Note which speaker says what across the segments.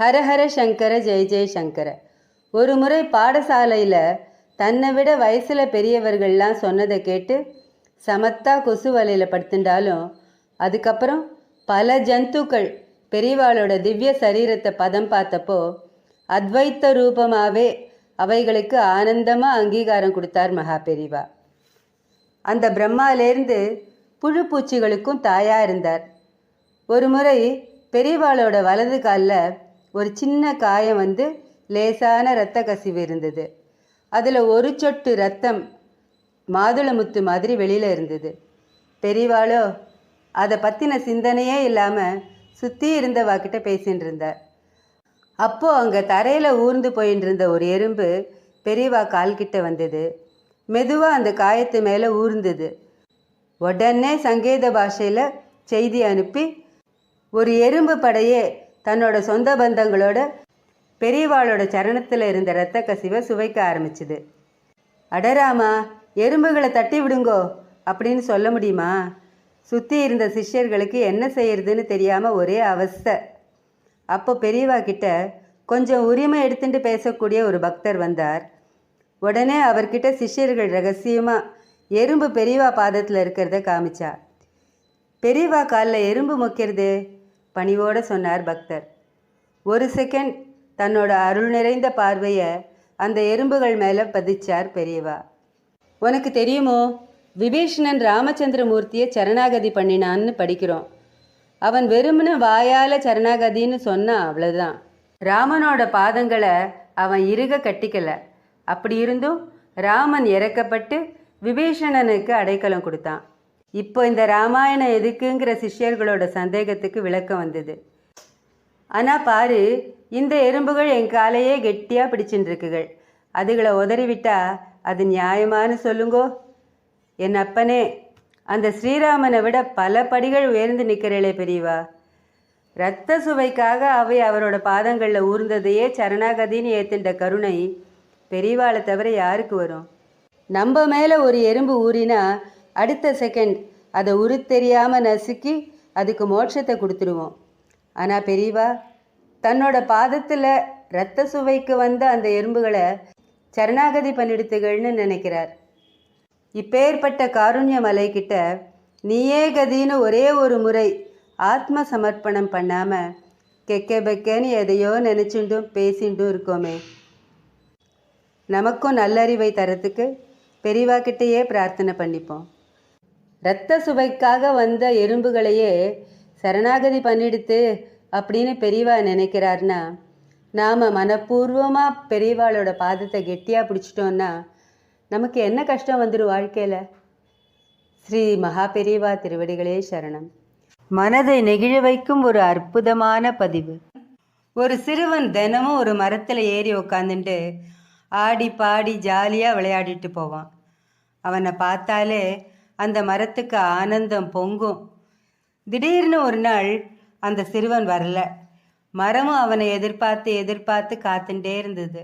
Speaker 1: ஹரஹர சங்கர ஜெய ஜெய சங்கர. ஒரு முறை பாடசாலையில் தன்னை விட வயசில் பெரியவர்கள்லாம் சொன்னதை கேட்டு சமத்தா கொசு வலையில் படுத்துட்டாலும் அதுக்கப்புறம் பல ஜந்துக்கள் பெரியவாளோட திவ்ய சரீரத்தை பதம் பார்த்தப்போ அத்வைத்த ரூபமாகவே அவைகளுக்கு ஆனந்தமாக அங்கீகாரம் கொடுத்தார் மகா பெரிவா. அந்த பிரம்மாலேருந்து புழு பூச்சிகளுக்கும் தாயாக இருந்தார். ஒரு முறை பெரியவாளோட வலது காலில் ஒரு சின்ன காயம் வந்து லேசான இரத்த கசிவு இருந்தது. அதில் ஒரு சொட்டு ரத்தம் மாதுளமுத்து மாதிரி வெளியில் இருந்தது. பெரியவாளோ அதை பற்றின சிந்தனையே இல்லாமல் சுற்றி இருந்தவாக்கிட்ட பேசின்னு இருந்தார். அப்போது அங்கே தரையில் ஊர்ந்து போயின்னு இருந்த ஒரு எறும்பு பெரியவா கால்கிட்ட வந்தது. மெதுவாக அந்த காயத்து மேலே ஊர்ந்தது. உடனே சங்கேத பாஷையில் செய்தி அனுப்பி ஒரு எறும்பு படையே தன்னோட சொந்த பந்தங்களோட பெரியவாளோட சரணத்தில் இருந்த இரத்த கசிவை சுவைக்க ஆரம்பிச்சுது. அடராமா எறும்புகளை தட்டி விடுங்கோ அப்படின்னு சொல்ல முடியுமா? சுற்றி இருந்த சிஷ்யர்களுக்கு என்ன செய்யறதுன்னு தெரியாமல் ஒரே அவஸ்தை. அப்போ பெரியவா கிட்ட கொஞ்சம் உரிமை எடுத்துட்டு பேசக்கூடிய ஒரு பக்தர் வந்தார். உடனே அவர்கிட்ட சிஷ்யர்கள் ரகசியமாக எறும்பு பெரியவா பாதத்தில் இருக்கிறத காமிச்சா. பெரியவா காலில் எறும்பு மொக்கிறது? பணிவோடு சொன்னார் பக்தர். ஒரு செகண்ட் தன்னோட அருள் நிறைந்த பார்வையை அந்த எறும்புகள் மேலே பதிச்சார் பெரியவா. உனக்கு தெரியுமோ விபீஷணன் ராமச்சந்திரமூர்த்தியை சரணாகதி பண்ணினான்னு படிக்கிறோம். அவன் வெறுமனே வாயால் சரணாகதின்னு சொன்னான் அவ்வளோதான் ராமனோட பாதங்களை அவன் இறுக கட்டிக்கல. அப்படி இருந்தும் ராமன் இறக்கப்பட்டு விபீஷணனுக்கு அடைக்கலம் கொடுத்தான். இப்போ இந்த ராமாயணம் எதுக்குங்கிற சிஷ்யர்களோட சந்தேகத்துக்கு விளக்கம் வந்தது. ஆனால் பாரு இந்த எறும்புகள் என் காலையே கெட்டியாக பிடிச்சின்னுருக்குகள் அதுகளை உதறிவிட்டா அது நியாயமான்னு சொல்லுங்கோ. என் அப்பனே அந்த ஸ்ரீராமனை விட பல படிகள் உயர்ந்து நிற்கிறேளே பெரியவா. இரத்த சுவைக்காக அவை அவரோட பாதங்களில் ஊர்ந்ததையே சரணாகதின்னு ஏத்தின்ற கருணை பெரியவாளை தவிர யாருக்கு வரும்? நம்ம மேலே ஒரு எறும்பு ஊறினா அடுத்த செகண்ட் அதை உருத்தெரியாமல் நசுக்கி அதுக்கு மோட்சத்தை கொடுத்துருவோம். ஆனால் பெரியவா தன்னோட பாதத்தில் இரத்த சுவைக்கு வந்த அந்த எறும்புகளை சரணாகதி பண்ணிடுத்துகள்னு நினைக்கிறார். இப்பேற்பட்ட காருண்ய மலைக்கிட்ட நீயே கதின்னு ஒரே ஒரு முறை ஆத்ம சமர்ப்பணம் பண்ணாமல் கெக்க பெக்கன்னு எதையோ நினச்சிண்டும் பேசிண்டும் இருக்கோமே. நமக்கும் நல்லறிவை தரத்துக்கு பெரியவாக்கிட்டேயே பிரார்த்தனை பண்ணிப்போம். இரத்த சுவைக்காக வந்த எறும்புகளையே சரணாகதி பண்ணிடுத்து அப்படின்னு பெரியவா நினைக்கிறார்னா நாம் மனப்பூர்வமாக பெரியவாளோட பாதத்தை கெட்டியாக பிடிச்சிட்டோன்னா நமக்கு என்ன கஷ்டம் வந்துடும் வாழ்க்கையில்? ஸ்ரீ மகா பெரியவா திருவடிகளே சரணம். மனதை நெகிழ வைக்கும் ஒரு அற்புதமான பதிவு. ஒரு சிறுவன் தினமும் ஒரு மரத்தில் ஏறி உக்காந்துட்டு ஆடி பாடி ஜாலியாக விளையாடிட்டு போவான். அவனை பார்த்தாலே அந்த மரத்துக்கு ஆனந்தம் பொங்கும். திடீர்னு ஒரு நாள் அந்த சிறுவன் வரல. மரமும் அவனை எதிர்பார்த்து எதிர்பார்த்து காத்துட்டே இருந்தது.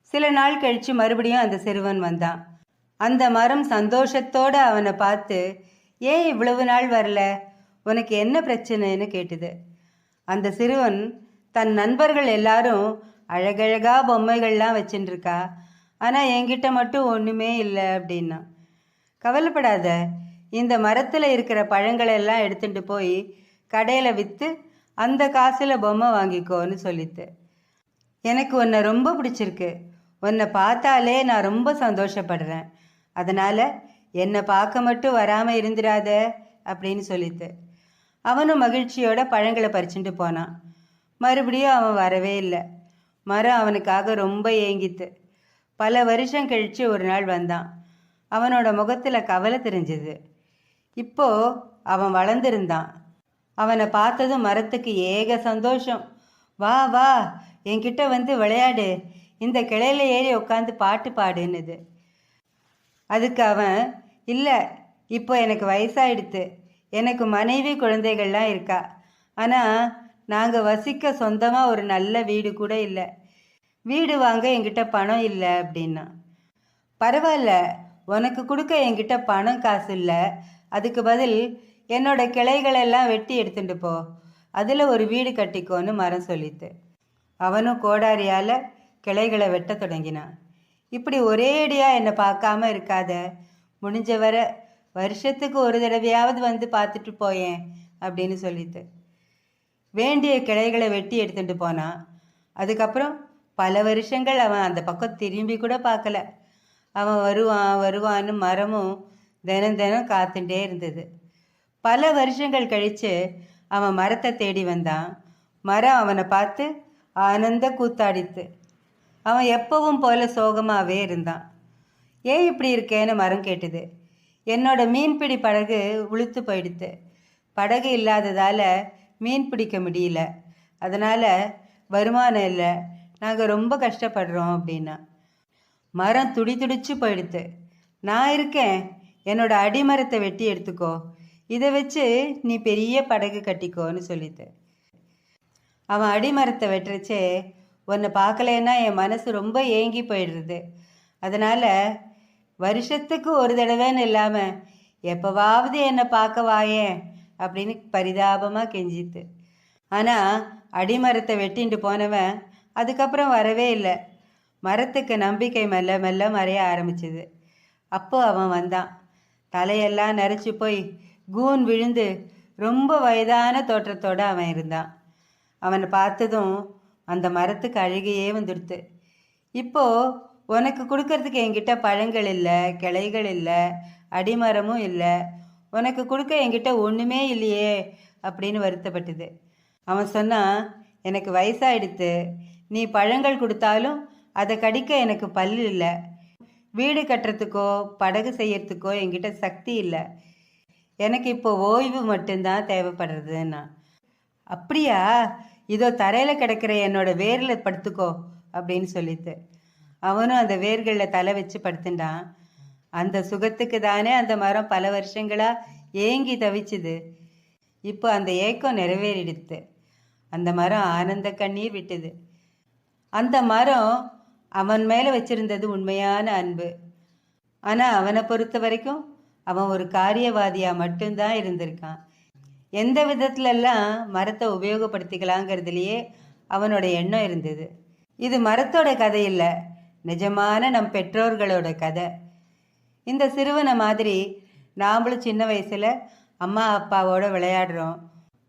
Speaker 1: சில நாள் கழிச்சு மறுபடியும் அந்த சிறுவன் வந்தான். அந்த மரம் சந்தோஷத்தோடு அவனை பார்த்து ஏன் இவ்வளவு நாள் வரல? உனக்கு என்ன பிரச்சனைன்னு? கேட்டுது. அந்த சிறுவன் தன் நண்பர்கள் எல்லாரும் அழகழகா பொம்மைகள்லாம் வச்சுட்டுருக்கா ஆனால் என்கிட்ட மட்டும் ஒன்றுமே இல்லை அப்படின்னா. கவலைப்படாத. இந்த மரத்தில் இருக்கிற பழங்களை எல்லாம் எடுத்துட்டு போய் கடையில் விற்று அந்த காசில் பொம்மை வாங்கிக்கோன்னு சொல்லித்து எனக்கு உன்னை ரொம்ப பிடிச்சிருக்கு. உன்னை பார்த்தாலே நான் ரொம்ப சந்தோஷப்படுறேன். அதனால் என்னை பார்க்க மட்டும் வராமல் இருந்துடாத அப்படின்னு சொல்லித்து அவனும் மகிழ்ச்சியோட பழங்களை பறிச்சுட்டு போனான். மறுபடியும் அவன் வரவே இல்லை. மரம் அவனுக்காக ரொம்ப ஏங்கித்து பல வருஷம் கழித்து ஒரு நாள் வந்தான். அவனோட முகத்தில் கவலை தெரிஞ்சது. இப்போ அவன் வளர்ந்துருந்தான். அவனை பார்த்ததும் மரத்துக்கு ஏக சந்தோஷம். வா வா என்கிட்ட வந்து விளையாடு. இந்த கிளையில ஏறி உட்காந்து பாட்டு பாடுன்னுது. அதுக்கு அவன் இல்லை இப்போ எனக்கு வயசாயிடுத்து. எனக்கு மனைவி குழந்தைகள்லாம் இருக்கா. ஆனால் நாங்கள் வசிக்க சொந்தமாக ஒரு நல்ல வீடு கூட இல்லை. வீடு வாங்க எங்கிட்ட பணம் இல்லை அப்படின்னா. பரவாயில்ல உனக்கு கொடுக்க என்கிட்ட பணம் காசு இல்லை. அதுக்கு பதில் என்னோட கிளைகளெல்லாம் வெட்டி எடுத்துட்டு போ. அதில் ஒரு வீடு கட்டிக்கோன்னு மரம் சொல்லித்து அவனும் கோடாரியால் கிளைகளை வெட்டத் தொடங்கினான். இப்படி ஒரேடியாக என்னை பார்க்காம இருக்காத. முடிஞ்ச வர வருஷத்துக்கு ஒரு தடவையாவது வந்து பார்த்துட்டு போயேன் அப்படின்னு சொல்லிட்டு. வேண்டிய கிளைகளை வெட்டி எடுத்துட்டு போனான். அதுக்கப்புறம் பல வருஷங்கள் அவன் அந்த பக்கம் திரும்பி கூட பார்க்கல. அவன் வருவான் வருவான்னு மரமும் தினம் தினம் காத்துட்டே இருந்தது. பல வருஷங்கள் கழித்து அவன் மரத்தை தேடி வந்தான். மரம் அவனை பார்த்து ஆனந்த கூத்தாடித்து அவன் எப்பவும் போல சோகமாகவே இருந்தான். ஏன் இப்படி இருக்கேன்னு மரம் கேட்டுது. என்னோட மீன்பிடி படகு உளுத்து போயிடுத்து. படகு இல்லாததால் மீன் பிடிக்க முடியல. அதனால் வருமானம் இல்லை. நாங்கள் ரொம்ப கஷ்டப்படுறோம் அப்படின்னா. மரம் துடி துடிச்சு போயிடுத்து. நான் இருக்கேன். என்னோட அடிமரத்தை வெட்டி எடுத்துக்கோ. இதை வச்சு நீ பெரிய படகு கட்டிக்கோன்னு சொல்லிட்டு. அவன் அடிமரத்தை வெட்டுறச்சே உன்னை பார்க்கலன்னா என் மனசு ரொம்ப ஏங்கி போயிடுறது. அதனால் வருஷத்துக்கு ஒரு தடவைன்னு இல்லாமல் எப்போவாவது என்னை பார்க்க வாயேன் அப்படின்னு பரிதாபமாக கெஞ்சித்து. ஆனால் அடிமரத்தை வெட்டின்ட்டு போனவன் அதுக்கப்புறம் வரவே இல்லை. மரத்துக்கு நம்பிக்கை மெல்ல மெல்ல மறைய ஆரம்பிச்சது. அப்போ அவன் வந்தான். தலையெல்லாம் நரைச்சி போய் கூன் விழுந்து ரொம்ப வயதான தோற்றத்தோடு அவன் இருந்தான். அவனை பார்த்ததும் அந்த மரத்துக்கு அழுகையே வந்துடுத்து. இப்போ உனக்கு கொடுக்கறதுக்கு என்கிட்ட பழங்கள் இல்லை கிளைகள் இல்லை அடிமரமும் இல்லை. உனக்கு கொடுக்க என்கிட்ட ஒன்றுமே இல்லையே அப்படின்னு வருத்தப்பட்டது. அவன் சொன்னான் எனக்கு வயசாகிடுத்து நீ பழங்கள் கொடுத்தாலும் அதை கடிக்க எனக்கு பல்லு இல்லை. வீடு கட்டுறதுக்கோ படகு செய்யறதுக்கோ என்கிட்ட சக்தி இல்லை. எனக்கு இப்போ ஓய்வு மட்டும்தான் தேவைப்படுறதுன்னா. அப்படியா? இதோ தரையில் கிடக்கிற என்னோட வேரில் படுத்துக்கோ அப்படின்னு சொல்லிட்டு. அவனும் அந்த வேர்களில் தலை வச்சு படுத்துட்டான். அந்த சுகத்துக்கு தானே அந்த மரம் பல வருஷங்களாக ஏங்கி தவிச்சுது. இப்போ அந்த ஏக்கம் நிறைவேறிடுத்து அந்த மரம் ஆனந்த கண்ணீர் விட்டுது. அந்த மரம் அவன் மேலே வச்சிருந்தது உண்மையான அன்பு. ஆனால் அவனை பொறுத்த வரைக்கும் அவன் ஒரு காரியவாதியாக மட்டும்தான் இருந்திருக்கான். எந்த விதத்துலலாம் மரத்தை உபயோகப்படுத்திக்கலாங்கிறதுலையே அவனோட எண்ணம் இருந்தது. இது மரத்தோட கதை இல்லை. நிஜமான நம் பெற்றோர்களோட கதை. இந்த சிறுவனை மாதிரி நாமளும் சின்ன வயசில் அம்மா அப்பாவோட விளையாடுறோம்.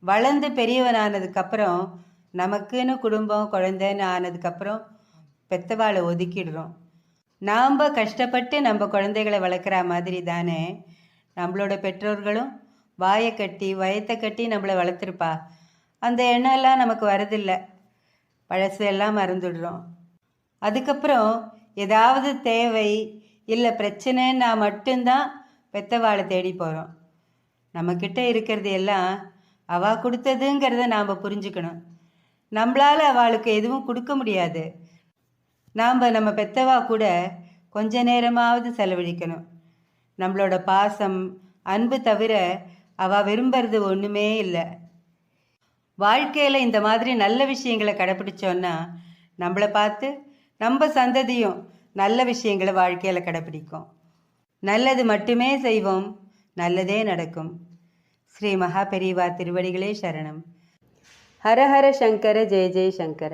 Speaker 1: வளர்ந்து பெரியவனானதுக்கப்புறம் நமக்குன்னு குடும்பம் குழந்தைன்னு ஆனதுக்கப்புறம் பெத்தவாளை ஒதுக்கிடுறோம். நாம் கஷ்டப்பட்டு நம்ம குழந்தைகளை வளர்க்குற மாதிரி தானே? நம்மளோட பெற்றோர்களும் வாயை கட்டி வயத்தை கட்டி நம்மளை வளர்த்துருப்பா. அந்த எண்ணம் எல்லாம் நமக்கு வரதில்லை. பழசு எல்லாம் மறந்துடுறோம். அதுக்கப்புறம் ஏதாவது தேவை இல்லை பிரச்சனைன்னா மட்டும்தான் பெத்தவாளை தேடி போகிறோம் நம்மக்கிட்ட இருக்கிறது எல்லாம் அவள் கொடுத்ததுங்கிறத நாம் புரிஞ்சுக்கணும். நம்மளால் அவளுக்கு எதுவும் கொடுக்க முடியாது. நாம் நம்ம பெத்தவா கூட கொஞ்ச நேரமாவது செலவழிக்கணும். நம்மளோட பாசம் அன்பு தவிர அவள் விரும்புறது ஒன்றுமே இல்லை. வாழ்க்கையில் இந்த மாதிரி நல்ல விஷயங்களை கடைப்பிடிச்சோன்னா நம்மளை பார்த்து நம்ம சந்ததியும் நல்ல விஷயங்களை வாழ்க்கையில் கடைப்பிடிக்கும். நல்லது மட்டுமே செய்வோம் நல்லதே நடக்கும். ஸ்ரீ மகா பெரியவா திருவடிகளே சரணம். ஹர ஹர சங்கர ஜெய ஜெய சங்கர.